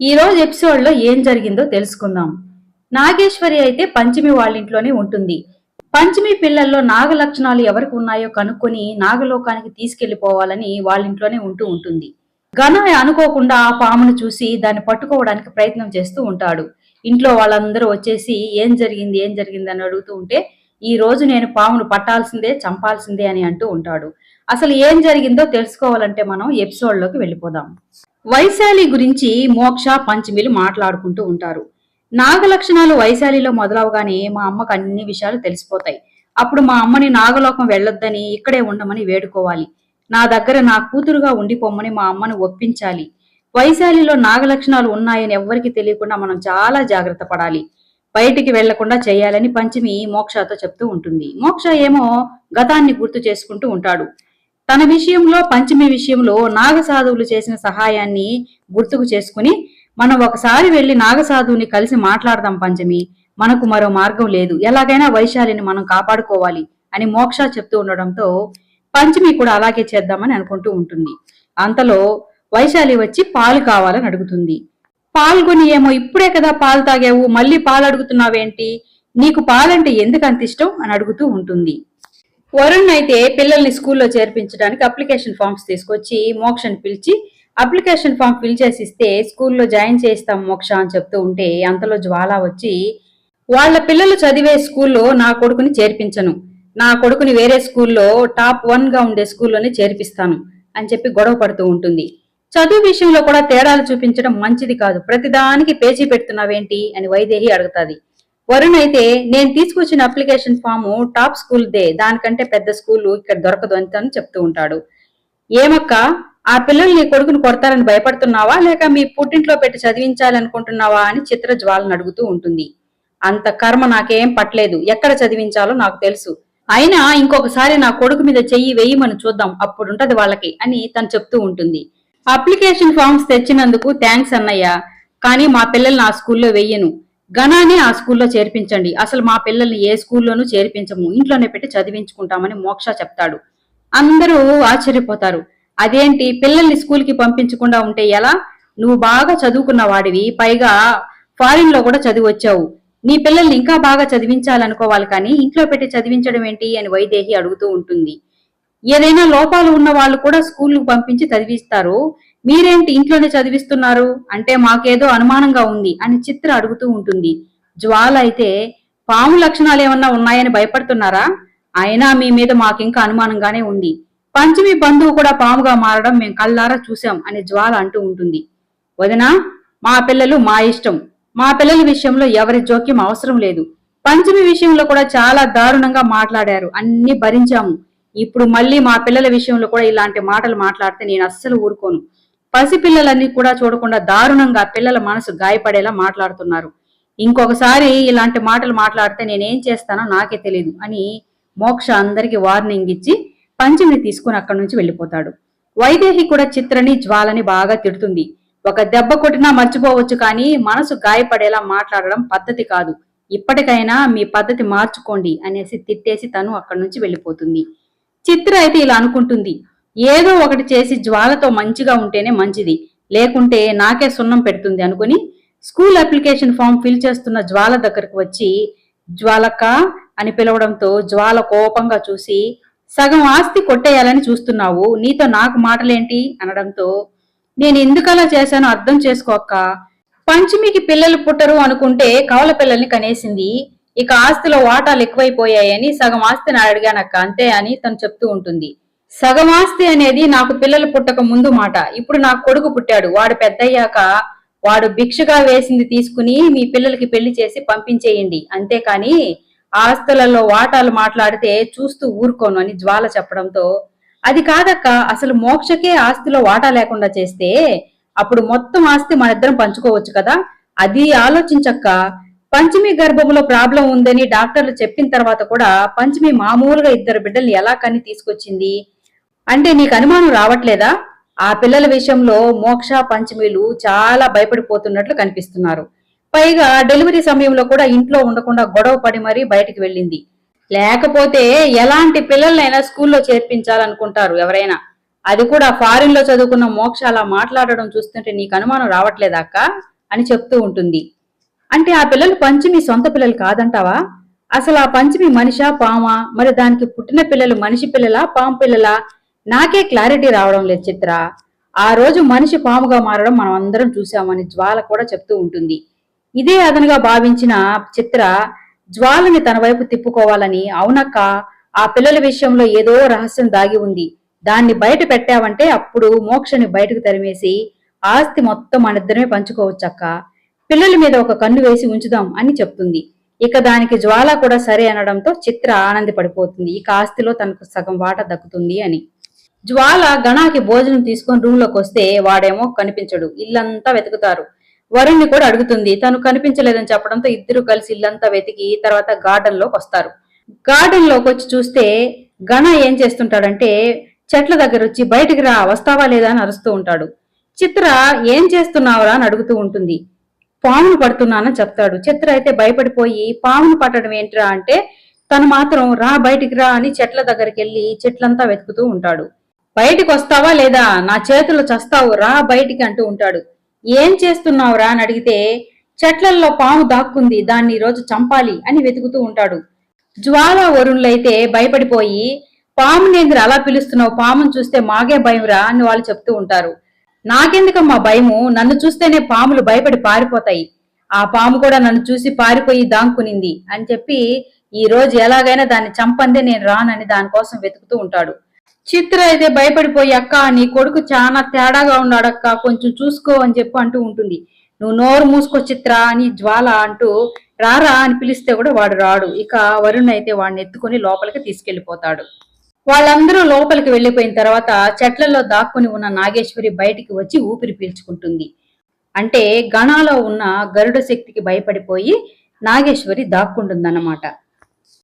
ఈ రోజు ఎపిసోడ్లో ఏం జరిగిందో తెలుసుకుందాం. నాగేశ్వరి అయితే పంచమి వాళ్ళ ఇంట్లోనే ఉంటుంది. పంచమి పిల్లల్లో నాగ లక్షణాలు ఎవరికి ఉన్నాయో కనుక్కొని నాగలోకానికి తీసుకెళ్ళిపోవాలని వాళ్ళ ఇంట్లోనే ఉంటూ ఉంటుంది. ఘన అనుకోకుండా ఆ పామును చూసి దాన్ని పట్టుకోవడానికి ప్రయత్నం చేస్తూ ఉంటాడు. ఇంట్లో వాళ్ళందరూ వచ్చేసి ఏం జరిగింది? ఏం జరిగింది? అని అడుగుతూ ఉంటే ఈ రోజు నేను పామును పట్టాల్సిందే చంపాల్సిందే అని అంటూ ఉంటాడు. అసలు ఏం జరిగిందో తెలుసుకోవాలంటే మనం ఎపిసోడ్లోకి వెళ్ళిపోదాం. వైశాలి గురించి మోక్ష పంచమిలు మాట్లాడుకుంటూ ఉంటారు. నాగ లక్షణాలు వైశాలిలో మొదలవగానే మా అమ్మకు అన్ని విషయాలు తెలిసిపోతాయి. అప్పుడు మా అమ్మని నాగలోకం వెళ్ళొద్దని ఇక్కడే ఉండమని వేడుకోవాలి. నా దగ్గర నా కూతురుగా ఉండిపోమ్మని మా అమ్మని ఒప్పించాలి. వైశాలిలో నాగలక్షణాలు ఉన్నాయని ఎవ్వరికి తెలియకుండా మనం చాలా జాగ్రత్త పడాలి. బయటికి వెళ్ళకుండా చేయాలని పంచమి మోక్షతో చెప్తూ ఉంటుంది. మోక్ష ఏమో గతాన్ని గుర్తు చేసుకుంటూ ఉంటాడు. తన విషయంలో పంచమి విషయంలో నాగసాధువులు చేసిన సహాయాన్ని గుర్తుకు చేసుకుని మనం ఒకసారి వెళ్ళి నాగసాధువుని కలిసి మాట్లాడదాం పంచమి. మనకు మరో మార్గం లేదు. ఎలాగైనా వైశాలిని మనం కాపాడుకోవాలి అని మోక్ష చెప్తూ ఉండడంతో పంచమి కూడా అలాగే చేద్దామని అనుకుంటూ ఉంటుంది. అంతలో వైశాలి వచ్చి పాలు కావాలని అడుగుతుంది. పాల్గొని ఏమో ఇప్పుడే కదా పాలు తాగావు మళ్ళీ పాలు అడుగుతున్నావేంటి? నీకు పాలంటే ఎందుకు అంత ఇష్టం? అని అడుగుతూ ఉంటుంది. వరుణ్ అయితే పిల్లల్ని స్కూల్లో చేర్పించడానికి అప్లికేషన్ ఫామ్స్ తీసుకొచ్చి మోక్షని పిలిచి అప్లికేషన్ ఫామ్ ఫిల్ చేసి ఇస్తే స్కూల్లో జాయిన్ చేయిస్తాం మోక్ష అని చెప్తూ ఉంటే అంతలో జ్వాల వచ్చి వాళ్ళ పిల్లలు చదివే స్కూల్లో నా కొడుకుని చేర్పించను. నా కొడుకుని వేరే స్కూల్లో టాప్ వన్గా ఉండే స్కూల్లోనే చేర్పిస్తాను అని చెప్పి గొడవ పడుతూ ఉంటుంది. చదువు విషయంలో కూడా తేడాలు చూపించడం మంచిది కాదు. ప్రతిదానికి పేచీ పెడుతున్నావేంటి అని వైదేహి అడుగుతాది. వరుణ్ అయితే నేను తీసుకొచ్చిన అప్లికేషన్ ఫాము టాప్ స్కూల్ దే. దానికంటే పెద్ద స్కూల్ ఇక్కడ దొరకదు అని చెప్తూ ఉంటాడు. ఏమక్క? ఆ పిల్లలు నీ కొడుకును కొడతారని భయపడుతున్నావా? లేక మీ పుట్టింట్లో పెట్టి చదివించాలనుకుంటున్నావా? అని చిత్ర జ్వాలను అడుగుతూ ఉంటుంది. అంత కర్మ నాకేం పట్టలేదు. ఎక్కడ చదివించాలో నాకు తెలుసు. అయినా ఇంకొకసారి నా కొడుకు మీద చెయ్యి వేయమని చూద్దాం. అప్పుడుంటది వాళ్ళకి అని తను చెప్తూ ఉంటుంది. అప్లికేషన్ ఫామ్స్ తెచ్చినందుకు థ్యాంక్స్ అన్నయ్య. కానీ మా పిల్లల్ని ఆ స్కూల్లో వెయ్యను ఘనాన్ని ఆ స్కూల్లో చేర్పించండి. అసలు మా పిల్లల్ని ఏ స్కూల్లోనూ చేర్పించము. ఇంట్లోనే పెట్టి చదివించుకుంటామని మోక్ష చెప్తాడు. అందరూ ఆశ్చర్యపోతారు. అదేంటి? పిల్లల్ని స్కూల్కి పంపించకుండా ఉంటే ఎలా? నువ్వు బాగా చదువుకున్న వాడివి. పైగా ఫారిన్లో కూడా చదివి వచ్చావు. నీ పిల్లల్ని ఇంకా బాగా చదివించాలనుకోవాలి కానీ ఇంట్లో పెట్టి చదివించడం ఏంటి అని వైదేహి అడుగుతూ ఉంటుంది. ఏదైనా లోపాలు ఉన్న వాళ్ళు కూడా స్కూల్కి పంపించి చదివిస్తారు. మీరేంటి ఇంట్లోనే చదివిస్తున్నారు? అంటే మాకేదో అనుమానంగా ఉంది అని చిత్ర అడుగుతూ ఉంటుంది. జ్వాల అయితే పాము లక్షణాలు ఏమన్నా ఉన్నాయని భయపడుతున్నారా? అయినా మీ మీద మాకింకా అనుమానంగానే ఉంది. పంచమి బంధువు కూడా పాముగా మారడం మేము కల్లారా చూశాం అని జ్వాల అంటూ ఉంటుంది. వదినా మా పిల్లలు మా ఇష్టం. మా పిల్లల విషయంలో ఎవరి జోక్యం అవసరం లేదు. పంచమి విషయంలో కూడా చాలా దారుణంగా మాట్లాడారు. అన్ని భరించాము. ఇప్పుడు మళ్ళీ మా పిల్లల విషయంలో కూడా ఇలాంటి మాటలు మాట్లాడితే నేను అస్సలు ఊరుకోను. పసిపిల్లలన్నీ కూడా చూడకుండా దారుణంగా పిల్లల మనసు గాయపడేలా మాట్లాడుతున్నారు. ఇంకొకసారి ఇలాంటి మాటలు మాట్లాడితే నేనేం చేస్తానో నాకే తెలియదు అని మోక్ష అందరికి వార్నింగ్ ఇచ్చి పంచమిని తీసుకుని అక్కడి నుంచి వెళ్ళిపోతాడు. వైదేహి కూడా చిత్రని జ్వాలని బాగా తిడుతుంది. ఒక దెబ్బ కొట్టినా మర్చిపోవచ్చు కానీ మనసు గాయపడేలా మాట్లాడడం పద్ధతి కాదు. ఇప్పటికైనా మీ పద్ధతి మార్చుకోండి అనేసి తిట్టేసి తను అక్కడి నుంచి వెళ్ళిపోతుంది. చిత్ర అయితే ఇలా అనుకుంటుంది. ఏదో ఒకటి చేసి జ్వాలతో మంచిగా ఉంటేనే మంచిది. లేకుంటే నాకే సున్నం పెడుతుంది అనుకుని స్కూల్ అప్లికేషన్ ఫామ్ ఫిల్ చేస్తున్న జ్వాల దగ్గరకు వచ్చి జ్వాలక్క అని పిలవడంతో జ్వాల కోపంగా చూసి సగం ఆస్తి కొట్టేయాలని చూస్తున్నావు. నీతో నాకు మాటలేంటి? అనడంతో నేను ఎందుకలా చేశానో అర్థం చేసుకోక్క పంచమికి పిల్లలు పుట్టరు అనుకుంటే కవల పిల్లల్ని కనేసింది. ఇక ఆస్తిలో వాటాలు ఎక్కువైపోయాయని సగం ఆస్తిని అడిగానక్క. అంతే అని తను చెప్తూ ఉంటుంది. సగం ఆస్తి అనేది నాకు పిల్లలు పుట్టక ముందు మాట. ఇప్పుడు నాకు కొడుకు పుట్టాడు. వాడు పెద్దయ్యాక వాడు భిక్షగా వేసింది తీసుకుని మీ పిల్లలకి పెళ్ళి చేసి పంపించేయండి. అంతేకాని ఆస్తులలో వాటాలు మాట్లాడితే చూస్తూ ఊరుకోను అని జ్వాల చెప్పడంతో అది కాదక్క అసలు మోక్షకే ఆస్తిలో వాటా లేకుండా చేస్తే అప్పుడు మొత్తం ఆస్తి మన ఇద్దరం పంచుకోవచ్చు కదా? అది ఆలోచించక్క. పంచమి గర్భంలో ప్రాబ్లం ఉందని డాక్టర్లు చెప్పిన తర్వాత కూడా పంచమి మామూలుగా ఇద్దరు బిడ్డల్ని ఎలా కని తీసుకొచ్చింది? అంటే నీకు అనుమానం రావట్లేదా? ఆ పిల్లల విషయంలో మోక్ష పంచమిలు చాలా భయపడిపోతున్నట్లు కనిపిస్తున్నారు. పైగా డెలివరీ సమయంలో కూడా ఇంట్లో ఉండకుండా గొడవ పడి మరీ బయటికి వెళ్ళింది. లేకపోతే ఎలాంటి పిల్లలైనా స్కూల్లో చేర్పించాలనుకుంటారు ఎవరైనా. అది కూడా ఫారిన్లో చదువుకున్న మోక్ష అలా మాట్లాడడం చూస్తుంటే నీకు అనుమానం రావట్లేదాక్క అని చెప్తూ ఉంటుంది. అంటే ఆ పిల్లలు పంచమి సొంత పిల్లలు కాదంటావా? అసలు ఆ పంచమి మనిషా పామా? మరి దానికి పుట్టిన పిల్లలు మనిషి పిల్లలా పాము పిల్లలా? నాకే క్లారిటీ రావడం లేదు చిత్ర. ఆ రోజు మనిషి పాముగా మారడం మనం అందరం చూశామని జ్వాల కూడా చెప్తూ ఉంటుంది. ఇదే అదనుగా భావించిన చిత్ర జ్వాలని తన వైపు తిప్పుకోవాలని అవునక్క ఆ పిల్లల విషయంలో ఏదో రహస్యం దాగి ఉంది. దాన్ని బయట పెట్టావంటే అప్పుడు మోక్షని బయటకు తరిమేసి ఆస్తి మొత్తం మనిద్దరమే పంచుకోవచ్చక్క. పిల్లల మీద ఒక కన్ను వేసి ఉంచుదాం అని చెప్తుంది. ఇక దానికి జ్వాల కూడా సరే అనడంతో చిత్ర ఆనందపడిపోతుంది. ఇక ఆస్తిలో తనకు సగం వాట దక్కుతుంది అని. జ్వాల గణాకి భోజనం తీసుకొని రూమ్లోకి వస్తే వాడేమో కనిపించడు ఇల్లంతా వెతుకుతారు. వరుణ్ణి కూడా అడుగుతుంది తను కనిపించలేదని చెప్పడంతో ఇద్దరు కలిసి ఇల్లంతా వెతికి తర్వాత గార్డెన్లోకి వస్తారు. గార్డెన్లోకి వచ్చి చూస్తే గణ ఏం చేస్తుంటాడంటే చెట్ల దగ్గర వచ్చి బయటికి రా వస్తావా లేదా అని అరుస్తూ ఉంటాడు. చిత్ర ఏం చేస్తున్నావురా అని అడుగుతూ ఉంటుంది. పామును పడుతున్నానని చెప్తాడు. చిత్ర అయితే భయపడిపోయి పామును పట్టడం ఏంట్రా అంటే తను మాత్రం రా బయటికి రా అని చెట్ల దగ్గరికి వెళ్ళి చెట్లంతా వెతుకుతూ ఉంటాడు. బయటికి వస్తావా లేదా? నా చేతుల్లో చస్తావు రా బయటికి అంటూ ఉంటాడు. ఏం చేస్తున్నావురా అని అడిగితే చెట్లల్లో పాము దాక్కుంది దాన్ని ఈరోజు రోజు చంపాలి అని వెతుకుతూ ఉంటాడు. జ్వాల వరుణులైతే భయపడిపోయి పామునేంద్ర అలా పిలుస్తున్నావు పామును చూస్తే మాగే భయంరా అని వాళ్ళు చెప్తూ ఉంటారు. నాకెందుకమ్మా భయము? నన్ను చూస్తేనే పాములు భయపడి పారిపోతాయి. ఆ పాము కూడా నన్ను చూసి పారిపోయి దాంకునింది అని చెప్పి ఈ రోజు ఎలాగైనా దాన్ని చంపందే నేను రానని దానికోసం వెతుకుతూ ఉంటాడు. చిత్ర అయితే భయపడిపోయి అక్క నీ కొడుకు చాలా తేడాగా ఉన్నాడక్క కొంచెం చూసుకో అని చెప్పి అంటూ ఉంటుంది. నువ్వు నోరు మూసుకో చిత్ర అని జ్వాల అంటూ రారా అని పిలిస్తే కూడా వాడు రాడు. ఇక వరుణ్ అయితే వాడిని ఎత్తుకుని లోపలికి తీసుకెళ్ళిపోతాడు వాళ్ళందరూ లోపలికి వెళ్ళిపోయిన తర్వాత చెట్లలో దాక్కుని ఉన్న నాగేశ్వరి బయటికి వచ్చి ఊపిరి పీల్చుకుంటుంది. అంటే గణాలో ఉన్న గరుడ శక్తికి భయపడిపోయి నాగేశ్వరి దాక్కుంటుందన్నమాట.